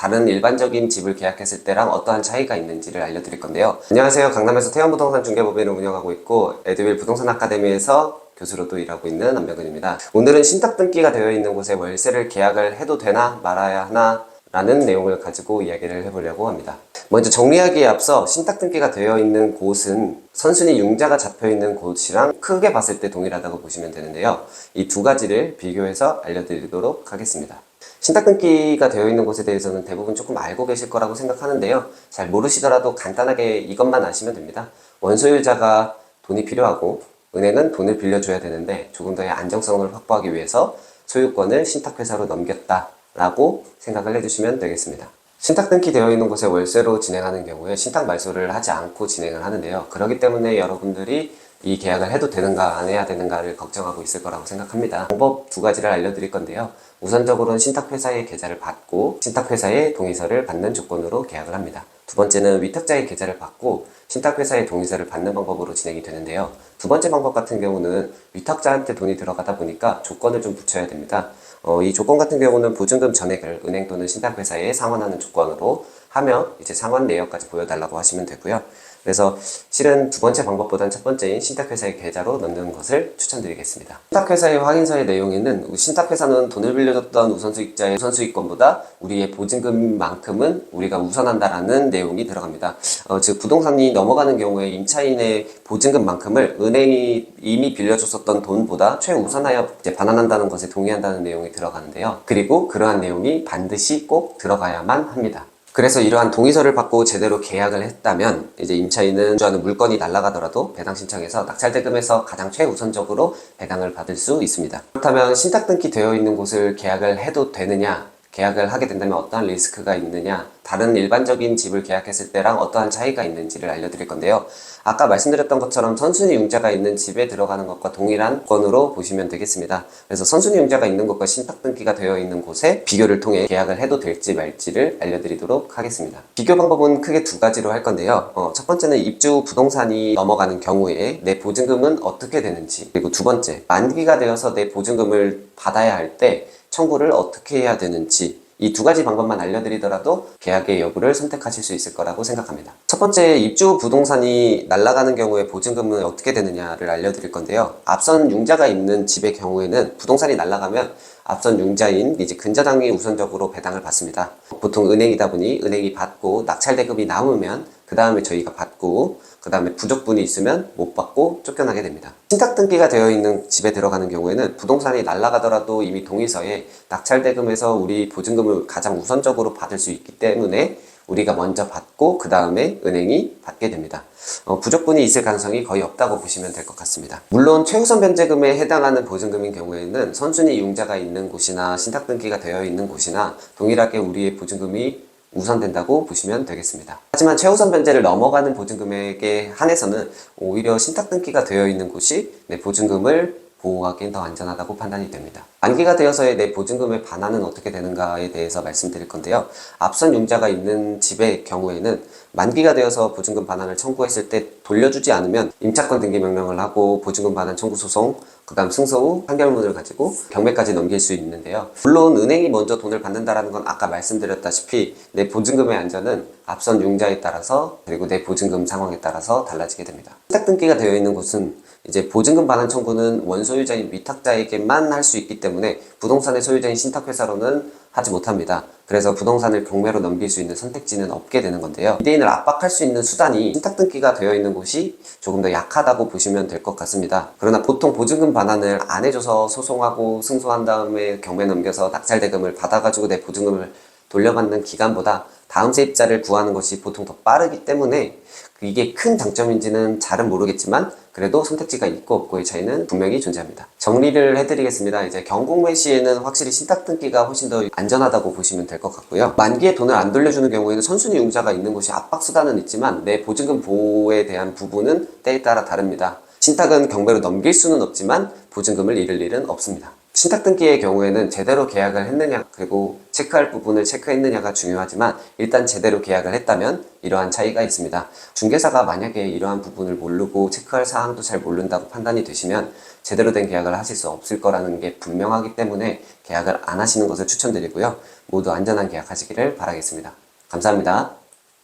다른 일반적인 집을 계약했을 때랑 어떠한 차이가 있는지를 알려드릴 건데요. 안녕하세요. 강남에서 태연부동산 중개법인을 운영하고 있고 에드윌 부동산 아카데미에서 교수로도 일하고 있는 안병근입니다. 오늘은 신탁 등기가 되어 있는 곳에 월세를 계약을 해도 되나 말아야 하나 라는 내용을 가지고 이야기를 해보려고 합니다. 먼저 정리하기에 앞서 신탁 등기가 되어 있는 곳은 선순위 융자가 잡혀 있는 곳이랑 크게 봤을 때 동일하다고 보시면 되는데요. 이 두 가지를 비교해서 알려드리도록 하겠습니다. 신탁 등기가 되어 있는 곳에 대해서는 대부분 조금 알고 계실 거라고 생각하는데요. 잘 모르시더라도 간단하게 이것만 아시면 됩니다. 원소유자가 돈이 필요하고 은행은 돈을 빌려줘야 되는데 조금 더의 안정성을 확보하기 위해서 소유권을 신탁회사로 넘겼다라고 생각을 해주시면 되겠습니다. 신탁 등기 되어 있는 곳에 월세로 진행하는 경우에 신탁 말소를 하지 않고 진행을 하는데요. 그렇기 때문에 여러분들이 이 계약을 해도 되는가 안 해야 되는가를 걱정하고 있을 거라고 생각합니다. 방법 두 가지를 알려드릴 건데요. 우선적으로는 신탁회사의 계좌를 받고 신탁회사의 동의서를 받는 조건으로 계약을 합니다. 두 번째는 위탁자의 계좌를 받고 신탁회사의 동의서를 받는 방법으로 진행이 되는데요. 두 번째 방법 같은 경우는 위탁자한테 돈이 들어가다 보니까 조건을 좀 붙여야 됩니다. 어, 이 조건 같은 경우는 보증금 전액을 은행 또는 신탁회사에 상환하는 조건으로 하며 이제 상환 내역까지 보여달라고 하시면 되고요. 그래서 실은 두 번째 방법보다는 첫 번째인 신탁회사의 계좌로 넣는 것을 추천드리겠습니다. 신탁회사의 확인서의 내용에는 신탁회사는 돈을 빌려줬던 우선수익자의 우선수익권보다 우리의 보증금만큼은 우리가 우선한다라는 내용이 들어갑니다. 어, 즉 부동산이 넘어가는 경우에 임차인의 보증금만큼을 은행이 이미 빌려줬었던 돈보다 최우선하여 반환한다는 것에 동의한다는 내용이 들어가는데요. 그리고 그러한 내용이 반드시 꼭 들어가야만 합니다. 그래서 이러한 동의서를 받고 제대로 계약을 했다면 이제 임차인은 주하는 물건이 날아가더라도 배당 신청해서 낙찰대금에서 가장 최우선적으로 배당을 받을 수 있습니다. 그렇다면 신탁 등기 되어 있는 곳을 계약을 해도 되느냐? 계약을 하게 된다면 어떠한 리스크가 있느냐, 다른 일반적인 집을 계약했을 때랑 어떠한 차이가 있는지를 알려드릴 건데요. 아까 말씀드렸던 것처럼 선순위 융자가 있는 집에 들어가는 것과 동일한 건으로 보시면 되겠습니다. 그래서 선순위 융자가 있는 것과 신탁 등기가 되어 있는 곳에 비교를 통해 계약을 해도 될지 말지를 알려드리도록 하겠습니다. 비교 방법은 크게 두 가지로 할 건데요. 어, 첫 번째는 입주 부동산이 넘어가는 경우에 내 보증금은 어떻게 되는지, 그리고 두 번째, 만기가 되어서 내 보증금을 받아야 할때 청구를 어떻게 해야 되는지 이 두 가지 방법만 알려드리더라도 계약의 여부를 선택하실 수 있을 거라고 생각합니다. 첫 번째 입주 부동산이 날아가는 경우에 보증금은 어떻게 되느냐를 알려드릴 건데요. 앞선 융자가 있는 집의 경우에는 부동산이 날아가면 앞선 융자인 이제 근저당이 우선적으로 배당을 받습니다. 보통 은행이다 보니 은행이 받고 낙찰 대금이 남으면 그 다음에 저희가 받고 그 다음에 부적분이 있으면 못 받고 쫓겨나게 됩니다. 신탁 등기가 되어 있는 집에 들어가는 경우에는 부동산이 날아가더라도 이미 동의서에 낙찰 대금에서 우리 보증금을 가장 우선적으로 받을 수 있기 때문에 우리가 먼저 받고 그 다음에 은행이 받게 됩니다. 어, 부적분이 있을 가능성이 거의 없다고 보시면 될 것 같습니다. 물론 최우선 변제금에 해당하는 보증금인 경우에는 선순위 융자가 있는 곳이나 신탁 등기가 되어 있는 곳이나 동일하게 우리의 보증금이 우선된다고 보시면 되겠습니다. 하지만 최우선 변제를 넘어가는 보증금액에 한해서는 오히려 신탁 등기가 되어 있는 곳이 내 보증금을 보호하기엔 더 안전하다고 판단이 됩니다. 만기가 되어서의 내 보증금의 반환은 어떻게 되는가에 대해서 말씀드릴 건데요. 앞선 융자가 있는 집의 경우에는 만기가 되어서 보증금 반환을 청구했을 때 돌려주지 않으면 임차권 등기 명령을 하고 보증금 반환 청구 소송, 그 다음 승소 후 판결문을 가지고 경매까지 넘길 수 있는데요. 물론 은행이 먼저 돈을 받는다라는 건 아까 말씀드렸다시피 내 보증금의 안전은 앞선 융자에 따라서 그리고 내 보증금 상황에 따라서 달라지게 됩니다. 신탁 등기가 되어 있는 곳은 이제 보증금 반환 청구는 원소유자인 위탁자에게만 할 수 있기 때문에 부동산의 소유자인 신탁회사로는 하지 못합니다. 그래서 부동산을 경매로 넘길 수 있는 선택지는 없게 되는 건데요. 이대인을 압박할 수 있는 수단이 신탁 등기가 되어 있는 곳이 조금 더 약하다고 보시면 될 것 같습니다. 그러나 보통 보증금 반환을 안 해줘서 소송하고 승소한 다음에 경매 넘겨서 낙찰 대금을 받아가지고 내 보증금을 돌려받는 기간보다 다음 세입자를 구하는 것이 보통 더 빠르기 때문에 이게 큰 장점인지는 잘은 모르겠지만 그래도 선택지가 있고 없고의 차이는 분명히 존재합니다. 정리를 해드리겠습니다. 이제 경공매 시에는 확실히 신탁 등기가 훨씬 더 안전하다고 보시면 될 것 같고요. 만기에 돈을 안 돌려주는 경우에는 선순위 융자가 있는 곳이 압박 수단은 있지만 내 보증금 보호에 대한 부분은 때에 따라 다릅니다. 신탁은 경매로 넘길 수는 없지만 보증금을 잃을 일은 없습니다. 신탁 등기의 경우에는 제대로 계약을 했느냐 그리고 체크할 부분을 체크했느냐가 중요하지만 일단 제대로 계약을 했다면 이러한 차이가 있습니다. 중개사가 만약에 이러한 부분을 모르고 체크할 사항도 잘 모른다고 판단이 되시면 제대로 된 계약을 하실 수 없을 거라는 게 분명하기 때문에 계약을 안 하시는 것을 추천드리고요. 모두 안전한 계약하시기를 바라겠습니다. 감사합니다.